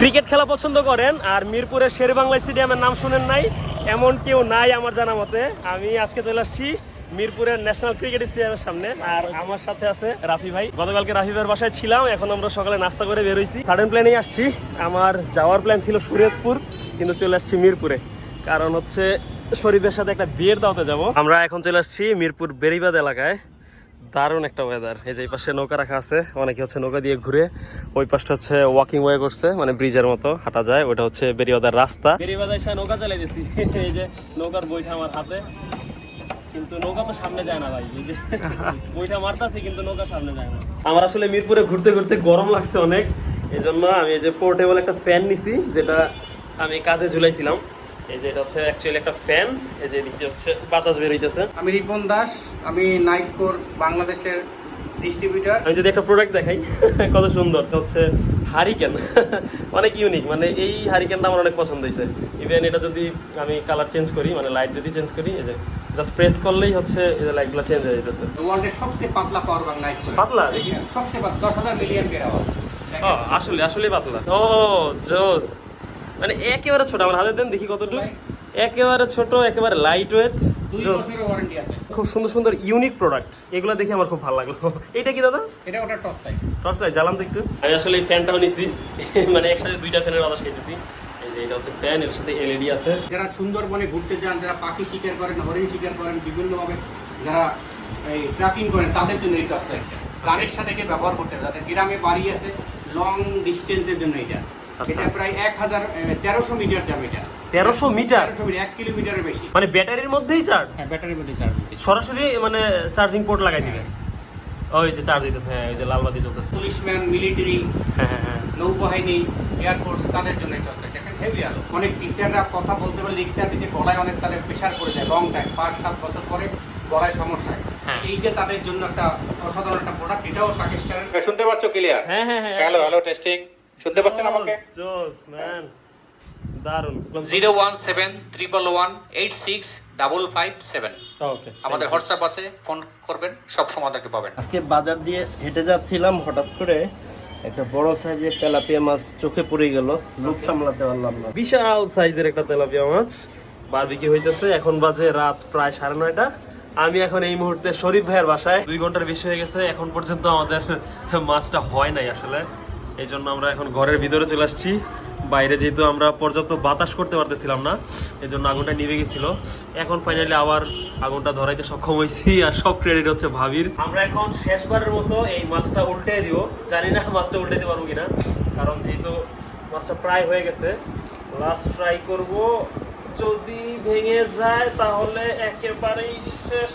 Cricket খেলা পছন্দ করেন আর মিরপুরের শের বাংলা স্টেডিয়ামের নাম শুনেন নাই, এমন কেউ নাই আমার জানা মতে। আমি আজকে চলে আসছি মিরপুরের ন্যাশনাল ক্রিকেট স্টেডিয়ামের সামনে আর আমার সাথে আছে রাফি ভাই। গতকালকে রাফি ভাইয়ের বাসায় ছিলাম, এখন আমরা সকালে নাস্তা করে বেরোইছি সাডেন প্ল্যানেই আসছি, আমার যাওয়ার প্ল্যান ছিল শরীয়তপুর কিন্তু চলে আসছি মিরপুরে। কারণ হচ্ছে শরীফের সাথে একটা বিয়ের দাওতে যাব। আমরা এখন চলে আসছি মিরপুর বেরিবাদ এলাকায়। দারুণ একটা ওয়েদার এই যে এই পাশে নৌকা রাখা আছে অনেকে হচ্ছে নৌকা দিয়ে ঘুরে ওই পাশটা হচ্ছে ওয়াকিং ওয়ে করছে মানে ব্রিজের মতো হাঁটা যায় ওটা হচ্ছে বেরিবাদার রাস্তা। বেরিবাদ এসে নৌকা চালাই দিয়েছি এই যে নৌকার বইটা আমার হাতে। কিন্তু নৌকা তো সামনে যায় না ভাই এই যে বইটা মারতাছি কিন্তু নৌকা সামনে যায় না। আমার আসলে মিরপুরে ঘুরতে ঘুরতে গরম লাগছে অনেক এই জন্য আমি এই যে পোর্টেবল একটা ফ্যান নিছি যেটা আমি কাঁধে ঝুলাইছিলাম। এই যে এটা হচ্ছে অ্যাকচুয়ালি একটা ফ্যান এই যে এদিক হচ্ছে বাতাস বেরোইতেছে আমি রিপন দাস আমি নাইট কোর বাংলাদেশের ডিস্ট্রিবিউটর আমি যদি একটা প্রোডাক্ট দেখাই কত সুন্দর হচ্ছে হারিকেন অনেক ইউনিক মানে এই হারিকেনটা আমার অনেক পছন্দ হয়েছে ইভেন এটা যদি আমি কালার চেঞ্জ করি মানে লাইট যদি চেঞ্জ করি এই যে জাস্ট প্রেস করলেই হচ্ছে এই যে লাইটগুলো চেঞ্জ হয়ে যেতেছে ওয়ার্ল্ডের সবচেয়ে পাতলা পাওয়ার ব্যাংক কোর পাতলা সবচেয়ে পাতলা দশ হাজার মিলিয়ন আসলে আসলে পাতলা। ও জোস। মানে একেবারে ছোট আমার হাতে দেন দেখি কতটুকু। একেবারে ছোট একেবারে লাইট ওয়েট দুই জোস বছরের ওয়ারেন্টি আছে। খুব সুন্দর সুন্দর ইউনিক প্রোডাক্ট এগুলো দেখে আমার খুব ভালো লাগল। এটা কি দাদা? এটা ওটা টপ টাইপ টর্চ লাইট জ্বালান তো একটু। আমি আসলে এই ফ্যানটাও নিছি। মানে একসাথে দুইটা ফ্যানের বাতাস যে এটা হচ্ছে ফ্যান এর সাথে এলইডি আছে। যারা সুন্দরবনে ঘুরতে যান যারা পাখি শিকার করেন হরিণ শিকার করেন বিভিন্নভাবে যারা এই ট্রাকিং করেন তাদের জন্য এই টস লাইটটা গানের সাথে ব্যবহার করতে হবে যাদের গ্রামে বাড়ি আছে লং ডিস্টেন্সের জন্য এটা। এটা প্রায় এক হাজার তেরোশো মিটার যাবে এটা। তেরোশো মিটার? এক কিলোমিটারের বেশি। মানে ব্যাটারির মধ্যেই চার্জ হ্যাঁ ব্যাটারির মধ্যে চার্জ সরাসরি মানে চার্জিং পোর্ট লাগাই দিবে? ওই যে চার্জ দিতেছে হ্যাঁ ওই যে লাল বাতি চলতেছে পুলিশম্যান মিলিটারি হ্যাঁ হ্যাঁ হ্যাঁ। নৌবাহিনী এয়ারফোর্স তাদের জন্য টসটা দেখেন হেভি আলো। অনেক টিচাররা কথা বলতে দিতে গলায় অনেক তাদের প্রেশার পড়ে যায় লং টাইম পাঁচ সাত বছর পরে গলায় সমস্যা। এইটা তাদের জন্য একটা অসাধারণ একটা প্রোডাক্ট এটাও পাকিস্তানের শুনতে পাচ্ছ ক্লিয়ার হ্যাঁ হ্যাঁ হ্যাঁ। হ্যালো হ্যালো টেস্টিং শুনতে পাচ্ছেন আমাকে? জোস ম্যান দারুণ zero one seven triple one eight six double five seven. Okay আমাদের হোয়াটসঅ্যাপ আছে ফোন করবেন সব সময় পাবেন। আজকে বাজার দিয়ে হেঁটে যাচ্ছিলাম হঠাৎ করে একটা বড় সাইজের তেলাপিয়া মাছ চোখে পড়ে গেল লোক সামলাতে পারলাম না। বিশাল সাইজের একটা তেলাপিয়া মাছ বারবিকি হইতেছে এখন বাজে রাত প্রায় সাড়ে নয়টা। আমি এখন এই মুহূর্তে শরীফ ভাইয়ের বাসায়। দুই ঘণ্টার বেশি হয়ে গেছে এখন পর্যন্ত আমাদের মাছটা হয় নাই আসলে। এই জন্য আমরা এখন ঘরের ভিতরে চলে আসছি। বাইরে যেহেতু আমরা পর্যাপ্ত বাতাস করতে পারতেছিলাম না এই জন্য আগুনটা নিভে গেছিল। এখন ফাইনালি আবার আগুনটা ধরাইতে সক্ষম হয়েছি আর সব ক্রেডিট হচ্ছে ভাবির। আমরা এখন শেষবারের মতো এই মাছটা উল্টে দিব। জানি না মাছটা উল্টে দিতে পারব কিনা, কারণ যেহেতু মাছটা প্রায় হয়ে গেছে। লাস্ট ট্রাই করব। যদি ভেঙে যায় তাহলে একেবারেই শেষ